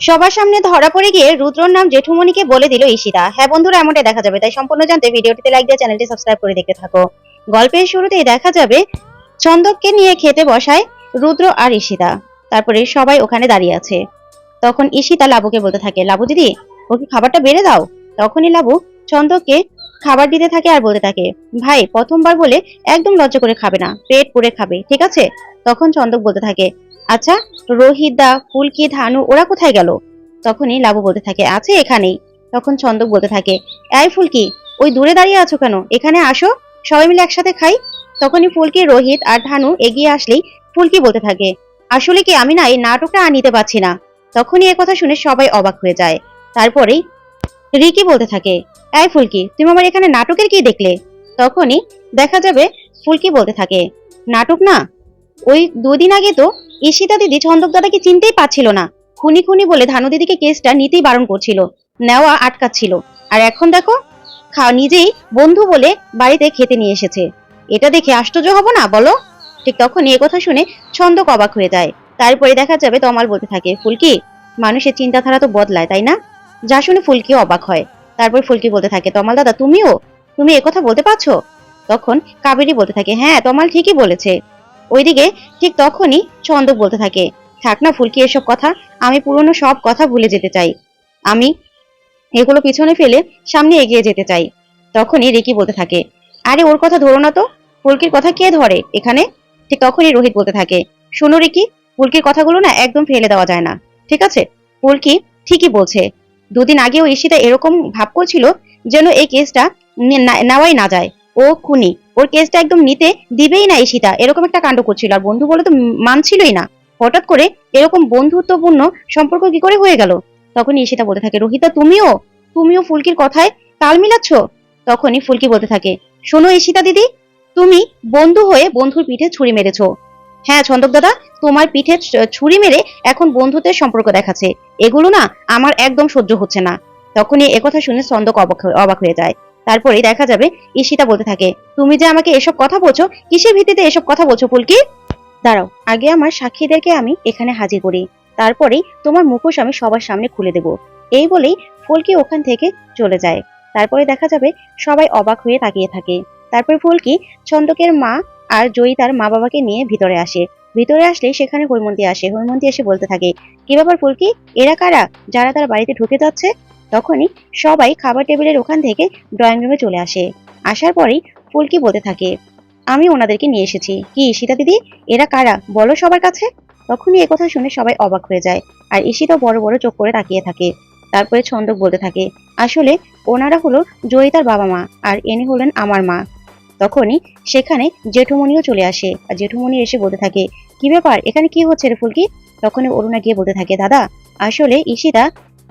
সবার সামনে ধরা পড়ে গিয়ে রুদ্রর নাম জেঠুমণিকে বলে দিল ঈশিতা। হ্যাঁ বন্ধুরা, এমনটাই দেখা যাবে। তাই সম্পূর্ণ জানতে ভিডিওটিতে লাইক দিয়ে চ্যানেলটি সাবস্ক্রাইব করে দেখতে থাকো। গল্পের শুরুতেই দেখা যাবে চন্দককে নিয়ে খেতে বসায় রুদ্র আর ঈশিতা। তারপরে সবাই ওখানে দাঁড়িয়ে আছে। তখন ঈশিতা লাবুকে বলতে থাকে, লাবু দিদি, ওকে খাবারটা বেড়ে দাও। তখনই লাবু চন্দককে খাবার দিতে থাকে আর বলতে থাকে, ভাই, প্রথমবার বলে একদম লজ্জা করে খাবে না, পেট পুড়ে খাবে, ঠিক আছে? তখন চন্দক বলতে থাকে আচ্ছা রোহিত দা ফুলকি, ধানু, ওরা কোথায় গেল? তখনই লাবু বলতে থাকে, আছে এখানেই। তখন চন্দক বলতে থাকে, এই ফুলকি, ওই দূরে দাঁড়িয়ে আছো কেন? এখানে আসো, সবাই মিলে একসাথে খাই। তখনই ফুলকি, রোহিত আর ধানু এগিয়ে আসলেই ফুলকি বলতে থাকে, আসলে কি আমি না এই নাটকটা আর নিতে পারছি না? তখনই এ কথা শুনে সবাই অবাক হয়ে যায়। তারপরেই রিকি বলতে থাকে, এই ফুলকি, তুমি আমার এখানে নাটকের কি দেখলে? তখনই দেখা যাবে, ফুলকি বলতে থাকে, নাটক না? ওই দুদিন আগে তো ঈশিতা দিদি ছন্দক দাদাকে চিনতেই পারছিল না। খুনি খুনি বলে ধানু দিদিকে কেসটা নিতেই বারণ করছিল, নেওয়া আটকাচ্ছিল। আর এখন দেখো, খা, নিজেই বন্ধু বলে বাড়িতে খেতে নিয়ে এসেছে। এটা দেখে আশ্চর্য হব না, বলো? ঠিক তখনই এ কথা শুনে ছন্দক অবাক হয়ে যায়। তারপরে দেখা যাবে তমাল বলতে থাকে, ফুলকি, মানুষের চিন্তাধারা তো বদলায়, তাই না? যা শুনে ফুলকি অবাক হয়। তারপর ফুলকি বলতে থাকে, তমাল দাদা, তুমিও? তুমি একথা বলতে পারছ? তখন কাবেরী বলতে থাকে হ্যাঁ তমাল ঠিকই বলেছে। ওইদিকে ঠিক তখনই ছন্দক বলতে থাকে, থাক না ফুলকি, এসব কথা, আমি পুরনো সব কথা ভুলে যেতে চাই। আমি এগুলো পিছনে ফেলে সামনে এগিয়ে যেতে চাই। তখনই রিকি বলতে থাকে, আরে, ওর কথা ধরো না তো। ফুলকির কথা কে ধরে এখানে? ঠিক তখনই রোহিত বলতে থাকে, শোনো রিকি, ফুলকির কথাগুলো না একদম ফেলে দেওয়া যায় না। ঠিক আছে? ফুলকি ঠিকই বলছে। দুদিন আগেও ঈশিতা এরকম ভাব করছিল যেন এই কেসটা নেওয়াই না যায়। ও খুনি। ওর কেসটা একদম নিতে দিবেই না ঈশিতা। এরকম একটা কাণ্ড করছিল। আর বন্ধু বলে তো মানছিলই না। হঠাৎ করে এরকম বন্ধুত্বপূর্ণ সম্পর্ক কি করে হয়ে গেল? তখন ঈশিতা বলতে থাকে, রোহিতা, তুমিও? তুমিও ফুলকির কথায় তাল মিলাচ্ছ? তখনই ফুলকি বলতে থাকে, শোনো ঈশিতা দিদি, তুমি বন্ধু হয়ে বন্ধুর পিঠে ছুরি মেরেছ। হ্যাঁ ছন্দক দাদা, তোমার পিঠে ছুরি মেরে এখন বন্ধুত্বের সম্পর্ক দেখাচ্ছে। এগুলো না আমার একদম সহ্য হচ্ছে না। তখনই একথা শুনে ছন্দক অবাক অবাক হয়ে যায়। তারপরে দেখা যাবে ঈশিতা বলতে থাকে, তুমি যে আমাকে এসব কথা বলছো, কিসের ভিত্তিতে এসব কথা বলছো, ফুলকি? দাঁড়াও, আগে আমার সাক্ষীদেরকে আমি এখানে হাজির করি, তারপরেই তোমার মুখোশ আমি সবার সামনে খুলে দেব। এই বলেই ফুলকি ওখান থেকে চলে যায়। তারপরে দেখা যাবে সবাই অবাক হয়ে তাকিয়ে থাকে। তারপরে ফুলকি ছন্দকের মা আর জয়ী তার মা বাবাকে নিয়ে ভিতরে আসে। ভিতরে আসলে সেখানে হৈমন্তী আসে। হৈমন্তী এসে বলতে থাকে, কি ব্যাপার ফুলকি? এরা কারা? যারা তার বাড়িতে ঢুকে যাচ্ছে? তখনই সবাই খাবার টেবিলের ওখান থেকে ড্রয়িং রুমে চলে আসে। আসার পরেই ফুলকি বলতে থাকে, আমি ওনাদেরকে নিয়ে এসেছি। কি, ঈশিতা দিদি? এরা কারা? বলো সবার কাছে? তখনই একথা শুনে সবাই অবাক হয়ে যায় আর ঈশিতা বড় বড় চোখ করে তাকিয়ে থাকে। তারপরে ছন্দক বলতে থাকে, আসলে ওনারা হলো জয়িতার বাবা মা আর এনে হলেন আমার মা। তখনই সেখানে জেঠুমনিও চলে আসে আর জেঠুমনি এসে বলতে থাকে, কি ব্যাপার? এখানে কি হচ্ছে রে ফুলকি? তখনই অরুণা গিয়ে বলতে থাকে, দাদা, আসলে ঈশিতা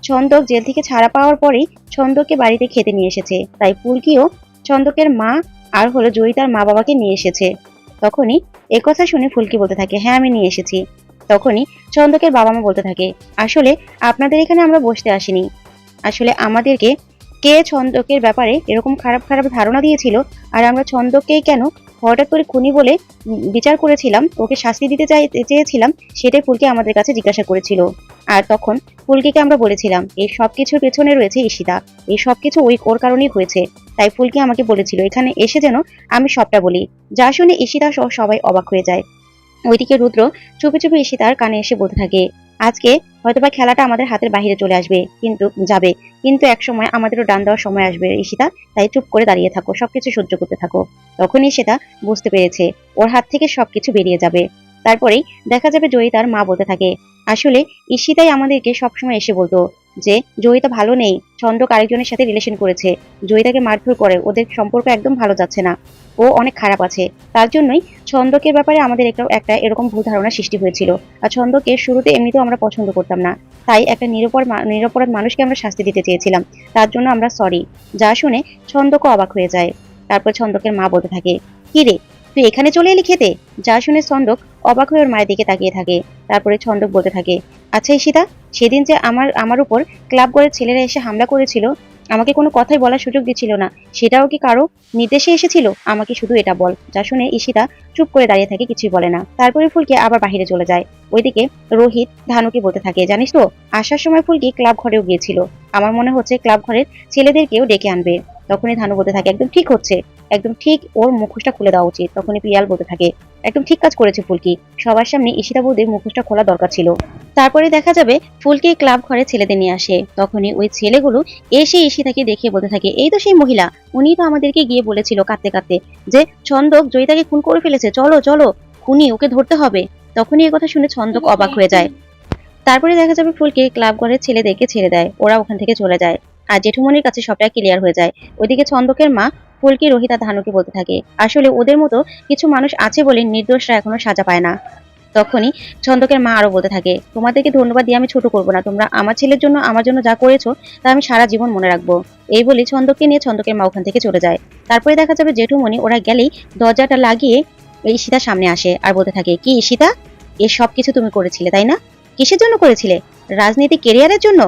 ছন্দক জেল থেকে ছাড়া পাওয়ার পরেই ছন্দককে বাড়িতে খেতে নিয়ে এসেছে। তাই ফুলকিও ছন্দকের মা আর হলো জয়িতার মা বাবাকে নিয়ে এসেছে। তখনই একথা শুনে ফুলকি বলতে থাকে হ্যাঁ আমি নিয়ে এসেছি। তখনই ছন্দকের বাবা মা বলতে থাকে, আসলে আপনাদের এখানে আমরা বসতে আসিনি। আসলে আমাদেরকে কে ছন্দকের ব্যাপারে এরকম খারাপ খারাপ ধারণা দিয়েছিল আর আমরা ছন্দককেই কেন হঠাৎ করে খুনি বলে বিচার করেছিলাম, ওকে শাস্তি দিতে চাই, চেয়েছিলাম, সেটাই ফুলকি আমাদের কাছে জিজ্ঞাসা করেছিল। আর তখন ফুলকিকে আমরা বলেছিলাম, এই সব কিছুর পেছনে রয়েছে ঈশিতা। এই সব কিছু ওই ওর কারণেই হয়েছে। তাই ফুলকি আমাকে বলেছিল, এখানে এসে যেন আমি সবটা বলি। যা শুনে ঈশিতা সহ সবাই অবাক হয়ে যায়। ওইদিকে রুদ্র চুপি চুপি ঈশিতার কানে এসে বলতে থাকে, আজকে হয়তোবা খেলাটা আমাদের হাতের বাইরে চলে আসবে, কিন্তু, যাবে। কিন্তু এক সময় আমাদেরও ডান দেওয়ার সময় আসবে, ঈশিতা। তাই চুপ করে দাঁড়িয়ে থাকো, সবকিছু সহ্য করতে থাকো। তখনই সেটা বুঝতে পেরেছে, ওর হাত থেকে সবকিছু বেরিয়ে যাবে। তারপরেই দেখা যাবে জয়ী তার মা বলতে থাকে আসলে ঈশিতাই আমাদেরকে সবসময় এসে বলতো যে, জয়িতা ভালো নেই, চন্দ্রক আরেকজনের সাথে রিলেশন করেছে। জয়িতাকে মারধর করে, ওদের সম্পর্ক একদম ভালো যাচ্ছে না। ও অনেক খারাপ আছে। তার জন্যই ছন্দকের ব্যাপারে আমাদের একটা একটা এরকম ভুল ধারণা সৃষ্টি হয়েছিল। আর ছন্দকে শুরুতে এমনিতেও আমরা পছন্দ করতাম না। তাই একটা নিরপর নিরপরাধ মানুষকে আমরা শাস্তি দিতে চেয়েছিলাম। তার জন্য আমরা সরি যা শুনে ছন্দকও অবাক হয়ে যায়। তারপর ছন্দকের মা বলতে থাকে, কি রে তুই এখানে চলে এলি খেতে? যা শুনে ছন্দক অবাক হয়ে ওর মায়ের দিকে তাকিয়ে থাকে। তারপরে ছন্দক বলতে থাকে আচ্ছা ঈশিতা, সেদিন যে আমার আমার উপর ক্লাব করে ছেলেরা এসে হামলা করেছিল, আমাকে কোনো কথাই বলার সুযোগ দিচ্ছিল না। সেটাও কি কারও নির্দেশে এসেছিল? আমাকে শুধু এটা বল। যা শুনে ঈশিতা চুপ করে দাঁড়িয়ে থাকে, কিছুই বলে না। তারপরে ফুলকি আবার বাইরে চলে যায়। ওইদিকে রোহিত ধানুকে বলতে থাকে, জানিস তো, আসার সময় ফুলকি ক্লাব ঘরেও গিয়েছিল। আমার মনে হচ্ছে ক্লাব ঘরের ছেলেদেরকেও ডেকে আনবে। তখনই ধানু বলতে থাকে, একদম ঠিক হচ্ছে। একদম ঠিক ওর মুখোশটা খুলে দেওয়া উচিত। তখনই পিয়াল বলতে থাকে, একদম ঠিক কাজ করেছে ফুলকি। সবার সামনে ঈশিতা বৌদির মুখোশটা খোলা দরকার ছিল। তারপরে দেখা যাবে ফুলকি ক্লাব ঘরে ছেলেদের নিয়ে আসে। তখনই ওই ছেলেগুলো এসে ঈশিতাকে দেখে বলতে থাকে, এই তো সেই মহিলা, উনি তো আমাদেরকে গিয়ে বলেছিল কাঁদতে কাঁদতে যে ছন্দক জয়িতাকে খুন করে ফেলেছে, চলো চলো, খুনি, ওকে ধরতে হবে। তখনই কথা শুনে ছন্দক অবাক হয়ে যায়। তারপরে দেখা যাবে ফুলকে ক্লাব ঘরের ছেলেদেরকে ছেড়ে দেয়, ওরা ওখান থেকে চলে যায়। আর জেঠুমনির কাছে সবটা ক্লিয়ার হয়ে যায়। ওইদিকে ছন্দকের মা ফুলকি রোহিতা ধানুকে বলতে থাকে। আসলে ওদের মতো কিছু মানুষ আছে বলে নির্দোষরা এখনও সাজা পায় না। তখনই ছন্দকের মা আরও বলতে থাকে, তোমাদেরকে ধন্যবাদ দিয়ে আমি ছোট করব না। তোমরা আমার ছেলের জন্য, আমার জন্য যা করেছ, তা আমি সারা জীবন মনে রাখব। এই বলে ছন্দককে নিয়ে ছন্দকের মা ওখান থেকে চলে যায়। তারপরে দেখা যাবে জেঠুমনি ওরা গেলেই দরজাটা লাগিয়ে এই সীতা সামনে আসে আর বলতে থাকে, কি ঈশিতা এ সব কিছু তুমি করেছিলে, তাই না? কিসের জন্য করেছিলে? রাজনীতি কেরিয়ারের জন্য?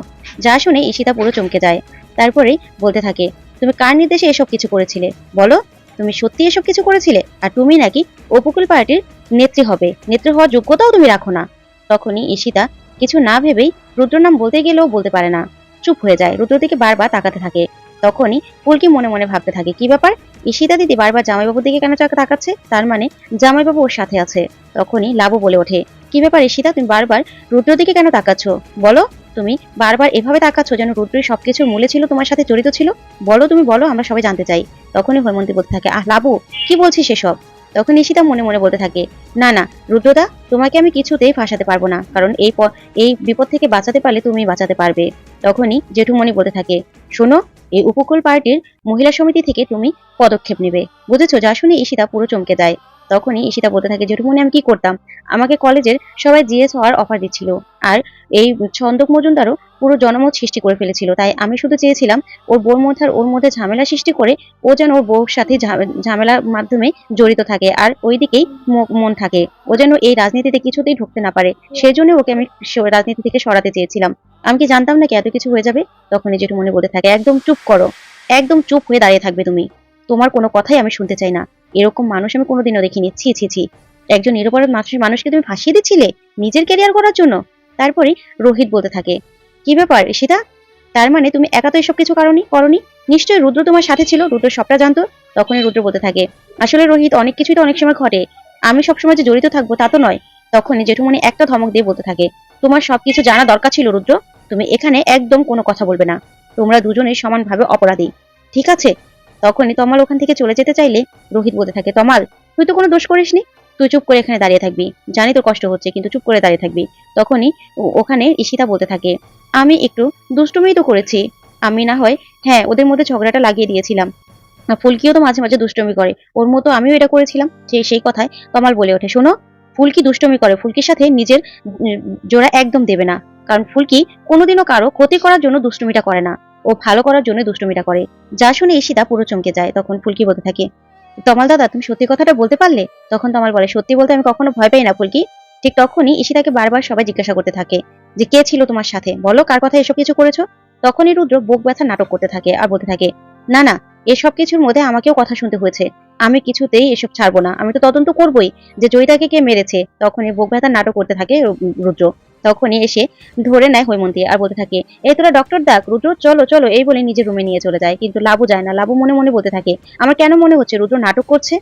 যা শুনে ঈশিতা পুরো চমকে যায়। তারপরে বলতে থাকে তুমি কার নির্দেশে এসব কিছু করেছিলে? বলো, তুমি সত্যি এসব কিছু করেছিলে? আর তুমি নাকি উপকূল পার্টির নেত্রী হবে। নেত্রী হওয়ার যোগ্যতাও তুমি রাখো না। তখনই ঈশিতা কিছু না ভেবেই রুদ্র নাম বলতে গেলেও বলতে পারে না। চুপ হয়ে যায়। রুদ্র দিকে বারবার তাকাতে থাকে। তখনই পুলকি মনে মনে ভাবতে থাকে, কি ব্যাপার? ঈশিতা দিদি বারবার জামাইবাবুর দিকে কেন চাকা তাকাচ্ছে? তার মানে জামাইবাবু ওর সাথে আছে। তখনই লাবু বলে ওঠে, কি ব্যাপার ঈশিতা? তুমি বারবার রুদ্র দিকে কেন তাকাচ্ছ? বলো। তুমি বারবার এভাবে তাকাচ্ছ যেন রুদ্রই সবকিছুর মূলে ছিল, তোমার সাথে জড়িত ছিল? বলো তুমি, বলো, আমরা সবাই জানতে চাই। তখনই হৈমন্তী বলতে থাকে, আহ, লাবু, কি বলছিস সেসব তখন ঈশিতা মনে মনে বলতে থাকে, না না, রুদ্রদা, তোমাকে আমি কিছুতেই ফাঁসাতে পারব না, কারণ এই এই বিপদ থেকে বাঁচাতে পারলে তুমি বাঁচাতে পারবে। তখনই জেঠুমণি বলতে থাকে, শোনো, এই উপকূল পার্টির মহিলা সমিতি থেকে তুমি পদক্ষেপ নেবে। বুঝেছ? যা শুনে ঈশিতা পুরো চমকে যায়। তখনই ঈশিতা বলতে থাকে, জেঠুমণি, আমি কি করতাম? আমাকে কলেজের সবাই জিএস হওয়ার অফার দিচ্ছিল। আর এই ছন্দক মজুমদারও পুরো জনমত সৃষ্টি করে ফেলেছিল। তাই আমি শুধু চেয়েছিলাম ওর বউর মধ্যে আর ওর মধ্যে ঝামেলা সৃষ্টি করে ও যেন ওর বউর সাথে ঝামেলার মাধ্যমে জড়িত থাকে আর ওইদিকেই ম- মন থাকে। ও যেন এই রাজনীতিতে কিছুতেই ঢুকতে না পারে। সেই জন্য ওকে আমি রাজনীতি থেকে সরাতে চেয়েছিলাম। আমি কি জানতাম না কি এত কিছু হয়ে যাবে? তখনই যেটু মনে বলতে থাকে, একদম চুপ করো। একদম চুপ হয়ে দাঁড়িয়ে থাকবে তুমি। তোমার কোনো কথাই আমি শুনতে চাই না। এরকম মানুষ আমি কোনোদিনও দেখিনি। ছি ছি ছি। একজন নিরপরাধ মানুষ মানুষকে তুমি ফাঁসিয়ে দিচ্ছিলে নিজের ক্যারিয়ার করার জন্য? তারপরে রোহিত বলতে থাকে, কি ব্যাপার ঈশিতা? তার মানে তুমি একা তো এসব কিছু কারণই করনি? নিশ্চয়ই রুদ্র তোমার সাথে ছিল, রুদ্র সবটা জানতো? তখনই রুদ্র বলতে থাকে, আসলে রোহিত অনেক কিছুই তো অনেক সময় ঘটে। আমি সবসময় যে জড়িত থাকব তা তো নয়। তখনই জেঠুমণি একটা ধমক দিয়ে বলতে থাকে, তোমার সবকিছু জানা দরকার ছিল রুদ্র। তুমি এখানে একদম কোনো কথা বলবে না। তোমরা দুজনেই সমানভাবে অপরাধী। ঠিক আছে? তখনই তমাল ওখান থেকে চলে যেতে চাইলে রোহিত বলতে থাকে, তমাল, তুই তো কোনো দোষ করিসনি? তুই চুপ করে এখানে দাঁড়িয়ে থাকবি। জানি তোর কষ্ট হচ্ছে, কিন্তু চুপ করে দাঁড়িয়ে থাকবি। তখনই ওখানে ঈশিতা বলতে থাকে, আমি একটু দুষ্টুমি তো করেছি। আমি না হয় হ্যাঁ ওদের মধ্যে ঝগড়াটা লাগিয়ে দিয়েছিলাম। ফুলকিও তো মাঝে মাঝে দুষ্টমি করে। ওর মতো আমিও এটা করেছিলাম। সেই সেই কথায় কমাল বলে ওঠে। শোনো, ফুলকি দুষ্টমি করে। ফুলকির সাথে নিজের জোড়া একদম দেবে না। কারণ ফুলকি কোনোদিনও কারও ক্ষতি করার জন্য দুষ্টুমিটা করে না। ও ভালো করার জন্য দুষ্টুমিটা করে। যা শুনে ঈশিতা পুরো চমকে যায়। তখন ফুলকি বলতে থাকে তমাল দাদা, তুমি সত্যি কথাটা বলতে পারলে? তখন তমাল বলে, সত্যি বলতে আমি কখনো ভয় পাই না, ফুলকি। ঠিক তখনই ঈশিতাকে বারবার সবাই জিজ্ঞাসা করতে থাকে যে, কে ছিল তোমার সাথে? বলো, কার কথা এসব কিছু করেছ? তখনই রুদ্র বুক ব্যথা নাটক করতে থাকে আর বলতে থাকে, না না, এসব কিছুর মধ্যে আমাকেও কথা শুনতে হয়েছে। আমি কিছুতেই এসব ছাড়বো না। আমি তো তদন্ত করবই যে, জয়িতাকে কে মেরেছে? তখনই বুক ব্যথা নাটক করতে থাকে রুদ্র। তখনই এসে ধরে নেয় হৈমন্তী আর বলতে থাকে, এই তোরা ডক্টর ডাক রুদ্র, চলো চলো, এই বলে নিজের রুমে নিয়ে চলে যায়। কিন্তু লাবু যায় না। লাবু মনে মনে বলতে থাকে, আমার কেন মনে হচ্ছে রুদ্র নাটক করছে?